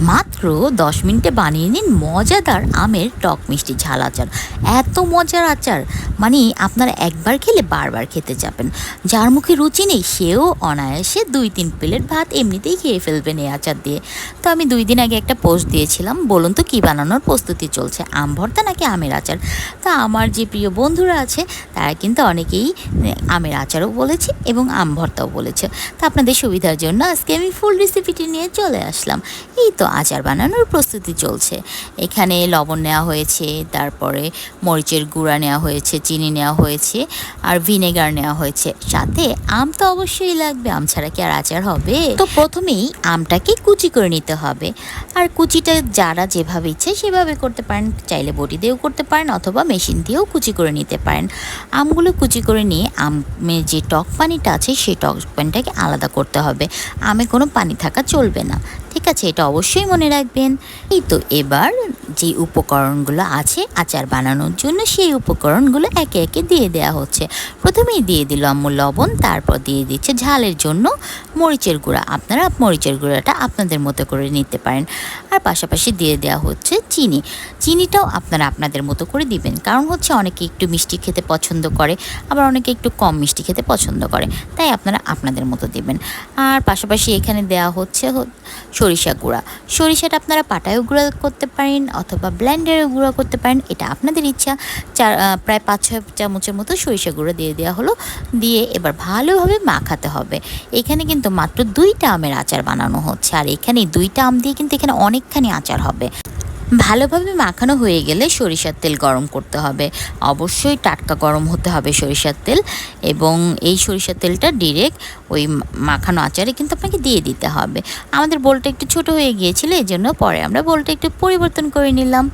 মাত্র দশ মিনিটে বানিয়ে নিন মজাদার আমের টক মিষ্টি ঝাল আচার। এত মজার আচার। মানে আপনারা একবার খেলে বারবার খেতে যাবেন। যার মুখে রুচি নেই, সেও অনায়াসে দুই তিন প্লেট ভাত এমনিতেই খেয়ে ফেলবেন এই আচার দিয়ে। তো আমি দুই দিন আগে একটা পোস্ট দিয়েছিলাম, বলুন তো কী বানানোর প্রস্তুতি চলছে, আম ভর্তা নাকি আমের আচার? তা আমার যে প্রিয় বন্ধুরা আছে, তারা কিন্তু অনেকেই আমের আচারও বলেছে এবং আম ভর্তাও বলেছে। তা আপনাদের সুবিধার জন্য আজকে আমি ফুল রেসিপিটি নিয়ে চলে আসলাম। এই তো আচার বানানোর প্রস্তুতি চলছে। এখানে লবণ নেওয়া হয়েছে, তারপরে মরিচের গুঁড়া নেওয়া হয়েছে চিনি নেওয়া হয়েছে আর ভিনেগার নেওয়া হয়েছে। সাথে আম তো অবশ্যই লাগবে, আম ছাড়া কি আর আচার হবে? তো প্রথমেই আমটাকে কুচি করে নিতে হবে। আর কুচিটা যারা যেভাবে ইচ্ছে সেভাবে করতে পারেন। চাইলে বটি দিয়েও করতে পারেন অথবা মেশিন দিয়েও কুচি করে নিতে পারেন। আমগুলো কুচি করে নিয়ে আমের যে টক পানিটা আছে সেই টক পানিটাকে আলাদা করতে হবে। আমে কোনো পানি থাকা চলবে না। ঠিক আছে, এটা অবশ্যই মনে রাখবেন। এই তো এবার যে উপকরণগুলো আছে আচার বানানোর জন্য সেই উপকরণগুলো একে একে দিয়ে দেওয়া হচ্ছে। প্রথমেই দিয়ে দিল আম্মু লবণ, তারপর দিয়ে দিচ্ছে ঝালের জন্য মরিচের গুঁড়া। আপনারা মরিচের গুঁড়াটা আপনাদের মতো করে নিতে পারেন। আর পাশাপাশি দিয়ে দেওয়া হচ্ছে চিনি। চিনিটাও আপনারা আপনাদের মতো করে দিবেন। কারণ হচ্ছে অনেকে একটু মিষ্টি খেতে পছন্দ করে, আবার অনেকে একটু কম মিষ্টি খেতে পছন্দ করে। তাই আপনারা আপনাদের মতো দিবেন। আর পাশাপাশি এখানে দেওয়া হচ্ছে সরিষা গুঁড়া। সরিষাটা আপনারা পাটায়ও গুঁড়া করতে পারেন অথবা ব্লেন্ডারেও গুঁড়া করতে পারেন, এটা আপনাদের ইচ্ছা। চার প্রায় পাঁচ ছয় চামচের মতো সরিষা গুঁড়ো দিয়ে দেওয়া হলো। দিয়ে এবার ভালোভাবে মাখাতে হবে। এখানে কিন্তু মাত্র দুইটা আমের আচার বানানো হচ্ছে। আর এখানে দুইটা আম দিয়ে কিন্তু এখানে অনেকখানি আচার হবে। ভালোভাবে মাখানো হয়ে গেলে সরিষার তেল গরম করতে হবে। অবশ্যই টাটকা গরম হতে হবে সরিষার তেল। এবং এই সরিষার তেলটা ডিরেক্ট ওই মাখানো আচারে কিন্তু আপনাকে দিয়ে দিতে হবে। আমাদের বোলটা একটু ছোট হয়ে গিয়েছিল এই জন্য পরে আমরা বোলটা একটু পরিবর্তন করে নিলাম।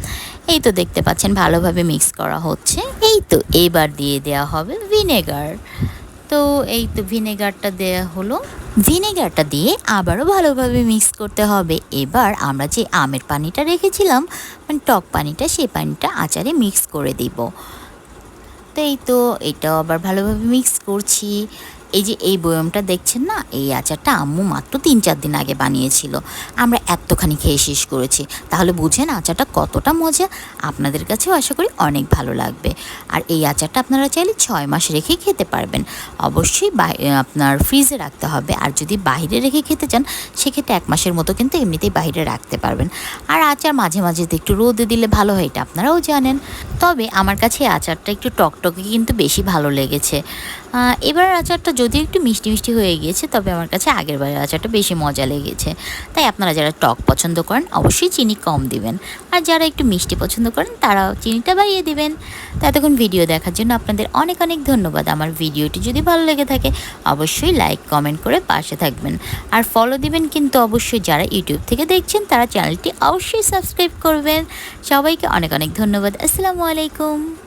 এই তো দেখতে পাচ্ছেন, ভালোভাবে মিক্স করা হচ্ছে। এই তো এবার দিয়ে দেওয়া হবে ভিনেগার। তো এই তো ভিনেগারটা দেওয়া হলো। ভিনেগারটা দিয়ে আবারও ভালোভাবে মিক্স করতে হবে। এবার আমরা যে আমের পানিটা রেখেছিলাম মানে টক পানিটা সেই পানিটা আচারে মিক্স করে দিব। তো এই তো এটাও আবার ভালোভাবে মিক্স করছি। এই যে এই বয়মটা দেখছেন না? এই আচারটা আম্মু মাত্র তিন চার দিন আগে বানিয়েছিল। আমরা এতখানি খেয়ে শেষ করেছি। তাহলে বুঝেন আচারটা কতটা মজা। আপনাদের কাছেও আশা করি অনেক ভালো লাগবে। আর এই আচারটা আপনারা চাইলে ছয় মাস রেখে খেতে পারবেন। অবশ্যই আপনার ফ্রিজে রাখতে হবে। আর যদি বাইরে রেখে খেতে চান, সেক্ষেত্রে এক মাসের মতো কিন্তু এমনিতেই বাইরে রাখতে পারবেন। আর আচার মাঝে মাঝে একটু রোদে দিলে ভালো হয়, এটা আপনারাও জানেন। তবে আমার কাছে আচারটা একটু টকটকে কিন্তু বেশি ভালো লেগেছে। এবার আচারটা যদিও একটু মিষ্টি মিষ্টি হয়ে গিয়েছে, তবে আমার কাছে আগের বারের আচারটা বেশি মজা লেগেছে। তাই আপনারা যারা টক পছন্দ করেন, অবশ্যই চিনি কম দিবেন। আর যারা একটু মিষ্টি পছন্দ করেন, তারাও চিনিটা বাড়িয়ে দিবেন। তো এতক্ষণ ভিডিও দেখার জন্য আপনাদের অনেক অনেক ধন্যবাদ। আমার ভিডিওটি যদি ভালো লেগে থাকে, অবশ্যই লাইক, কমেন্ট করে পাশে থাকবেন। আর ফলো দিবেন কিন্তু অবশ্যই যারা ইউটিউব থেকে দেখছেন, তারা চ্যানেলটি অবশ্যই সাবস্ক্রাইব করবেন। সবাইকে অনেক অনেক ধন্যবাদ। আসসালামু আলাইকুম।